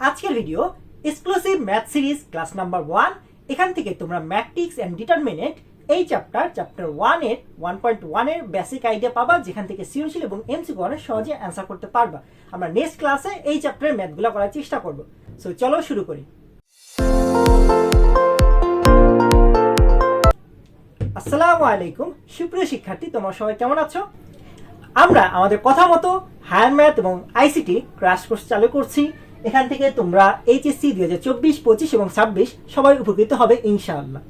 আজকের video exclusive math series class number one এখান থেকে তোমরা ম্যাট্রিক্স অ্যান্ড ডিটারমিনেন্ট এই চ্যাপ্টার চ্যাপ্টার ওয়ানের ওয়ান পয়েন্ট ওয়ানের বেসিক আইডিয়া পাবা, যেখান থেকে সৃজনশীল এবং এমসিকিউ অনেক সহজে অ্যান্সার করতে পারবা। আমরা নেক্সট ক্লাসে এই চ্যাপ্টারের ম্যাথগুলো করার চেষ্টা করব। সো চলো শুরু করি। আসসালামু আলাইকুম। সুপ্রিয় শিক্ষার্থী, তোমরা সবাই কেমন আছো? আমরা আমাদের কথা মতো হায়ার ম্যাথ এবং আইসিটি ক্রাশ কোর্স চালু করছি। এখান থেকে তোমরা এইচএসসি দুই হাজার চব্বিশ, পঁচিশ এবং ছাব্বিশ সবাই উপকৃত হবে, ইনশাআল্লাহ।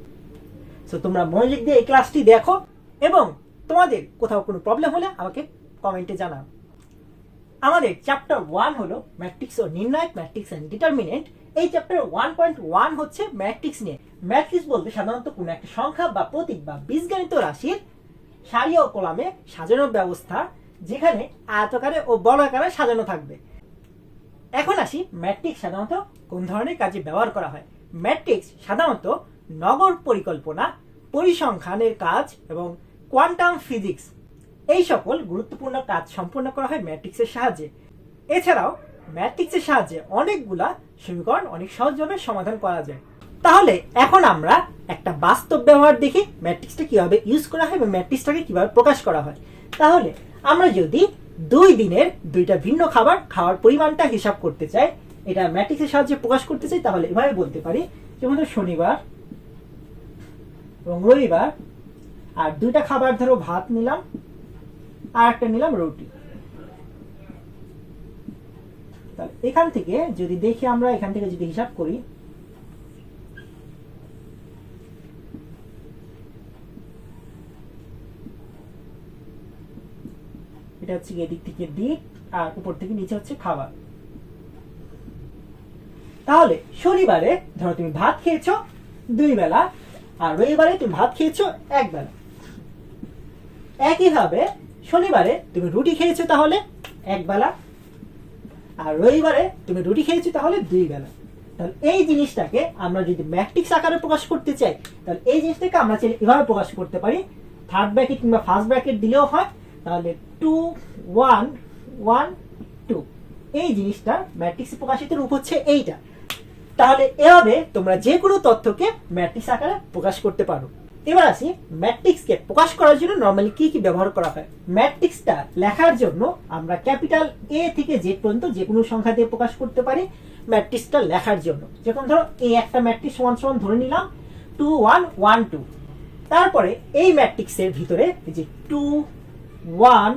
সো তোমরা মনোযোগ দিয়ে এই ক্লাসটি দেখো এবং তোমাদের কোথাও কোনো প্রবলেম হলে আমাকে কমেন্টে জানাও। আমাদের চ্যাপ্টার ওয়ান হলো ম্যাট্রিক্স ও নির্ণায়ক ম্যাট্রিক্স অ্যান্ড ডিটারমিনেন্ট এই চ্যাপ্টার ওয়ান পয়েন্ট ওয়ান হচ্ছে ম্যাট্রিক্স নিয়ে। ম্যাট্রিক্স বলতে সাধারণত কোনো একটা সংখ্যা বা প্রতীক বা বীজগণিত রাশির সারি ও কলামে সাজানোর ব্যবস্থা, যেখানে আয়তকারে ও বড় আকারে সাজানো থাকবে। এখন আসি ম্যাট্রিক্স সাধারণত কোন ধরনের কাজে ব্যবহার করা হয়? ম্যাট্রিক্স সাধারণত নগর পরিকল্পনা, পরিসংখ্যানের কাজ এবং কোয়ান্টাম ফিজিক্স। এই সকল গুরুত্বপূর্ণ কাজ সম্পন্ন করা হয় ম্যাট্রিক্সের সাহায্যে। এছাড়াও ম্যাট্রিক্সের সাহায্যে অনেকগুলা সমীকরণ অনেক সহজভাবে সমাধান করা যায়। তাহলে এখন আমরা একটা বাস্তব ব্যবহার দেখি ম্যাট্রিক্সটা কীভাবে ইউজ করা হয় এবং ম্যাট্রিক্সটাকে কীভাবে প্রকাশ করা হয়। তাহলে আমরা যদি দুই দিনের দুইটা ভিন্ন খাবার খাওয়ার পরিমাণটা হিসাব করতে চাই, এটা ম্যাট্রিক্সের সাহায্যে প্রকাশ করতে চাই, তাহলে এভাবে বলতে পারি, যেমন শনিবার এবং রবিবার, আর দুইটা খাবার ধরো ভাত নিলাম, আর একটা নিলাম রুটি। এখান থেকে যদি দেখি আমরা, এখান থেকে যদি হিসাব করি এটা হচ্ছে এদিক থেকে দিক, আর উপর থেকে নিচে হচ্ছে খাবার। তাহলে শনিবারে ধরো তুমি ভাত খেয়েছো দুই বেলা, আর রবিবারে তুমি ভাত খেয়েছো এক বেলা। একইভাবে শনিবারে তুমি রুটি খেয়েছো তাহলে এক বেলা, আর রবিবারে তুমি রুটি খেয়েছো তাহলে দুই বেলা। তাহলে এই জিনিসটাকে আমরা যদি ম্যাট্রিক্স আকারে প্রকাশ করতে চাই, তাহলে এই জিনিসটাকে আমরা চাইলে এভাবে প্রকাশ করতে পারি। থার্ড ব্র্যাকেট কিংবা ফার্স্ট ব্র্যাকেট দিলেও হয় তাহলে টু ওয়ান ওয়ান টু এই জিনিসটা ম্যাট্রিক্সে প্রকাশিত রূপ হচ্ছে এইটা। তাহলে এভাবে তোমরা যে কোনো তথ্যকে ম্যাট্রিক্স আকারে প্রকাশ করতে পারো। এবার আসি ম্যাট্রিক্সকে প্রকাশ করার জন্য নর্মালি কি কি ব্যবহার করা হয়? ম্যাট্রিক্সটা লেখার জন্য আমরা ক্যাপিটাল এ থেকে জেড পর্যন্ত যে কোনো সংখ্যা দিয়ে প্রকাশ করতে পারি ম্যাট্রিক্সটা লেখার জন্য। যেমন ধরো, এই একটা ম্যাট্রিক্স সমান সমান ধরে নিলাম টু ওয়ান ওয়ান টু তারপরে এই ম্যাট্রিক্সের ভিতরে যে টু ওয়ান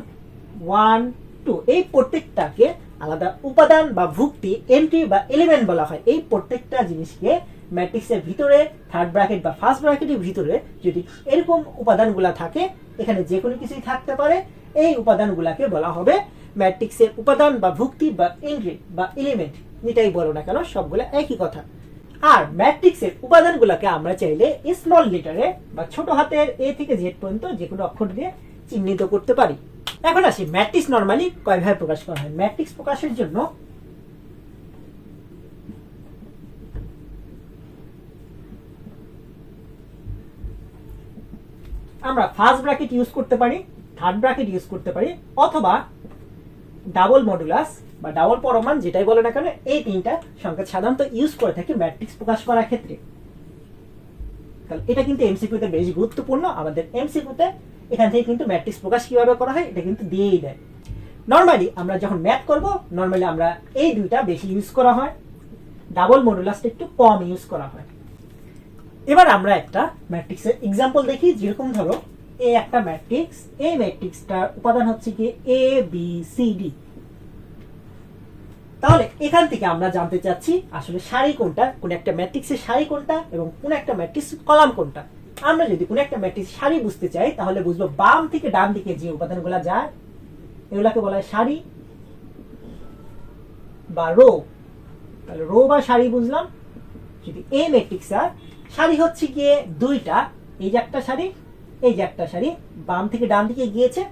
ওয়ান টু এই প্রত্যেকটাকে আলাদা উপাদান বা ভুক্তি এন্ট্রি বা এলিমেন্ট বলা হয়। এই প্রত্যেকটা জিনিসকে ম্যাট্রিক্সের ভিতরে থার্ড ব্র্যাকেট বা ফার্স্ট ব্র্যাকেটের ভিতরে যদি এরকম উপাদানগুলা থাকে, এখানে যে কোনো কিছুই থাকতে পারে। এই উপাদানগুলাকে বলা হবে ম্যাট্রিক্সের উপাদান বা ভুক্তি বা এন্ট্রি বা এলিমেন্ট যেটাই বলো না কেন, সবগুলো একই কথা। আর ম্যাট্রিক্সের উপাদানগুলোকে আমরা চাইলে স্মল লেটারে বা ছোট হাতের এ থেকে জেড পর্যন্ত যে কোনো অক্ষর দিয়ে চিহ্নিত করতে পারি। এখন আসি, ম্যাট্রিক্স নর্মালি কয়ভাবে প্রকাশ করা হয়? ম্যাট্রিক্স প্রকাশের জন্য আমরা ফার্স্ট ব্র্যাকেট ইউজ করতে পারি থার্ড ব্র্যাকেট ইউজ করতে পারি, অথবা ডাবল মডুলাস বা ডাবল পরমান, যেটাই বলে না কেন, এই তিনটা সংখ্যা সাধারণত ইউজ করে থাকে ম্যাট্রিক্স প্রকাশ করার ক্ষেত্রে। তাহলে এটা কিন্তু এমসিকিউতে বেশ গুরুত্বপূর্ণ। আমাদের এমসিকিউতে এখান থেকে কিন্তু ম্যাট্রিক্স প্রকাশ কীভাবে করা হয়, এটা কিন্তু দিয়েই দেয়। নর্মালি আমরা যখন ম্যাথ করব নর্মালি আমরা এই দুইটা বেশি ইউজ করা হয়। ডাবল মডুলাসটা একটু কম ইউজ করা হয়। এবার আমরা একটা ম্যাট্রিক্সের এক্সাম্পল দেখি, যেরকম ধরো, এ একটা ম্যাট্রিক্স এই ম্যাট্রিক্সটার উপাদান হচ্ছে কি এ বি সি ডি তাহলে এখান থেকে আমরা জানতে চাচ্ছি, আসলে সারি কোনটা, কোন একটা ম্যাট্রিক্সের সারি কোনটা, এবং কোন একটা ম্যাট্রিক্স কলাম কোনটা? আমরা যদি কোন একটা ম্যাট্রিক্স সারি বুঝতে চাই, তাহলে বুঝব বাম থেকে ডান দিকে যে উপাদানগুলো যায়, এগুলাকে বলা হয় সারি বা রো। তাহলে রো বা সারি বুঝলাম। যদি এ ম্যাট্রিক্স আর সারি হচ্ছে গিয়ে দুইটা, এই যে একটা সারি, এই যে একটা সারি, বাম থেকে ডান দিকে গিয়েছে,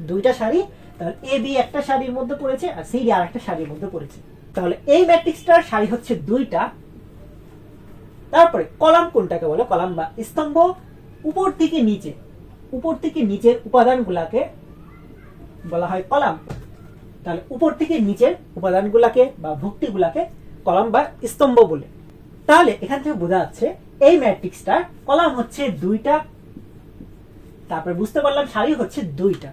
দুইটা সারি, তাহলে এ, বি একটা সারির মধ্যে পড়েছে, আর সি, ডি আর একটা সারির মধ্যে পড়েছে। তাহলে এই ম্যাট্রিক্সটার সারি হচ্ছে দুইটা তারপরে কলাম কোনটাকে বলে? কলাম বা স্তম্ভ। উপর থেকে নিচে। উপর থেকে নিচের উপাদানগুলাকে বলা হয় কলাম। তাহলে উপর থেকে নিচের উপাদানগুলাকে বা ভুক্তিগুলাকে কলাম বা স্তম্ভ বলে। তাহলে এখান থেকে বোঝা যাচ্ছে এই ম্যাট্রিক্সটার কলাম হচ্ছে দুইটা। তারপরে বুঝতে পারলাম সারি হচ্ছে দুইটা।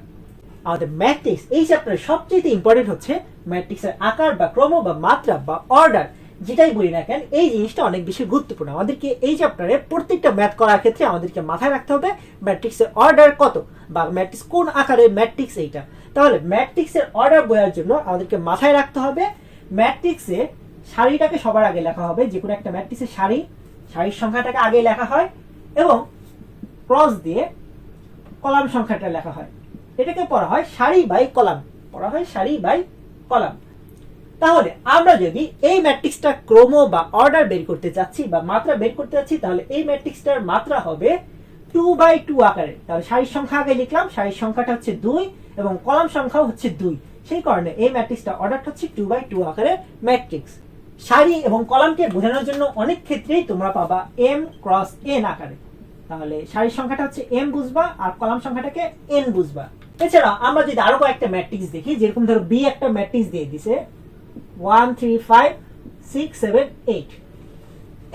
আমাদের ম্যাট্রিক্স এই চ্যাপ্টারে সবচেয়ে ইম্পর্টেন্ট হচ্ছে ম্যাট্রিক্সের আকার বা ক্রম বা মাত্রা বা অর্ডার যেটাই বলি না কেন, এই জিনিসটা অনেক বেশি গুরুত্বপূর্ণ। আমাদেরকে এই চ্যাপ্টারে প্রত্যেকটা ম্যাথ করার ক্ষেত্রে আমাদেরকে মাথায় রাখতে হবে ম্যাট্রিক্সের অর্ডার কত বা ম্যাট্রিক্স কোন আকারে ম্যাট্রিক্স এইটা। তাহলে ম্যাট্রিক্সের অর্ডার বোঝার জন্য আমাদেরকে মাথায় রাখতে হবে ম্যাট্রিক্সে সারিটাকে সবার আগে লেখা হবে, যে কোনো একটা ম্যাট্রিক্সের সারি, সারির সংখ্যাটাকে আগে লেখা হয় এবং ক্রস দিয়ে কলাম সংখ্যাটা লেখা হয়। এটাকে পড়া হয় সারি বাই কলাম পড়া হয় সারি বাই কলাম তাহলে আমরা যদি এই ম্যাট্রিক্সটা ক্রম বা অর্ডার বের করতে চাচ্ছি বা মাত্রা বের করতে চাচ্ছি, তাহলে এই ম্যাট্রিক্সটার মাত্রা হবে টু বাই টু আকারে। তাহলে সারির সংখ্যা আগে লিখলাম, সারির সংখ্যাটা হচ্ছে দুই এবং কলাম সংখ্যাও হচ্ছে দুই। সেই কারণে এই ম্যাট্রিক্সটা অর্ডারটা হচ্ছে টু বাই টু আকারের ম্যাট্রিক্স। সারি এবং কলামকে বোঝানোর জন্য অনেক ক্ষেত্রেই তোমরা পাবা এম ক্রস এন আকারে। তাহলে সারির সংখ্যাটা হচ্ছে এম বুঝবা আর কলাম সংখ্যাটাকে এন বুঝবা। এছাড়া আমরা যদি আরও কয়েকটা ম্যাট্রিক্স দেখি, যেরকম ধরো বি একটা ম্যাট্রিক্স দিয়ে দিছে one three five six seven eight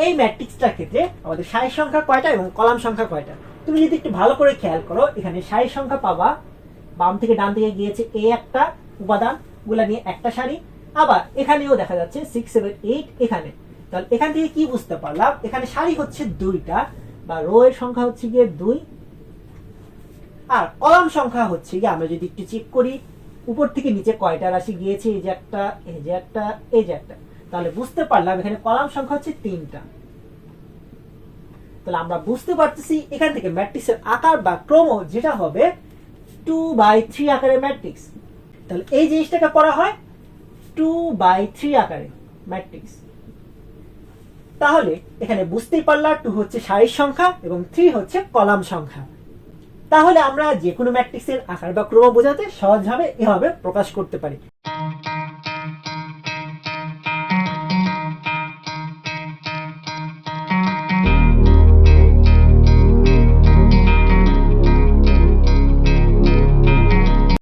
এই ম্যাট্রিক্সটার ক্ষেত্রে আমাদের সারির সংখ্যা কয়টা এবং কলাম সংখ্যা কয়টা? তুমি যদি একটু ভালো করে খেয়াল করো, এখানে সারির সংখ্যা পাবা। বাম থেকে ডান দিকে গিয়েছে এ একটা উপাদানগুলা নিয়ে একটা সারি। আবার এখানেও দেখা যাচ্ছে সিক্স সেভেন এইট এখানে। তাহলে এখান থেকে কি বুঝতে পারলাম? এখানে সারি হচ্ছে দুইটা, বা রো এর সংখ্যা হচ্ছে গিয়ে দুই। আর কলাম সংখ্যা হচ্ছে গিয়ে আমরা যদি একটু চেক করি উপর থেকে নিচে কয়টা রাশি গিয়েছে? এই যে একটা, এই যে একটা, এই যে একটা। তাহলে বুঝতে পারলাম এখানে কলাম সংখ্যা হচ্ছে তিনটা। তাহলে আমরা বুঝতে পারতেছি এখান থেকে ম্যাট্রিক্সের আকার বা ক্রম যেটা হবে টু বাই থ্রি আকারের ম্যাট্রিক্স। তাহলে এই জিনিসটাকে পড়া হয় টু বাই থ্রি আকারে ম্যাট্রিক্স। তাহলে এখানে বুঝতেই পারলাম টু হচ্ছে সারির সংখ্যা এবং থ্রি হচ্ছে কলাম সংখ্যা। তাহলে আমরা যে কোনো ম্যাট্রিক্সের আকার বা ক্রম বোঝাতে সহজভাবে এভাবে প্রকাশ করতে পারি।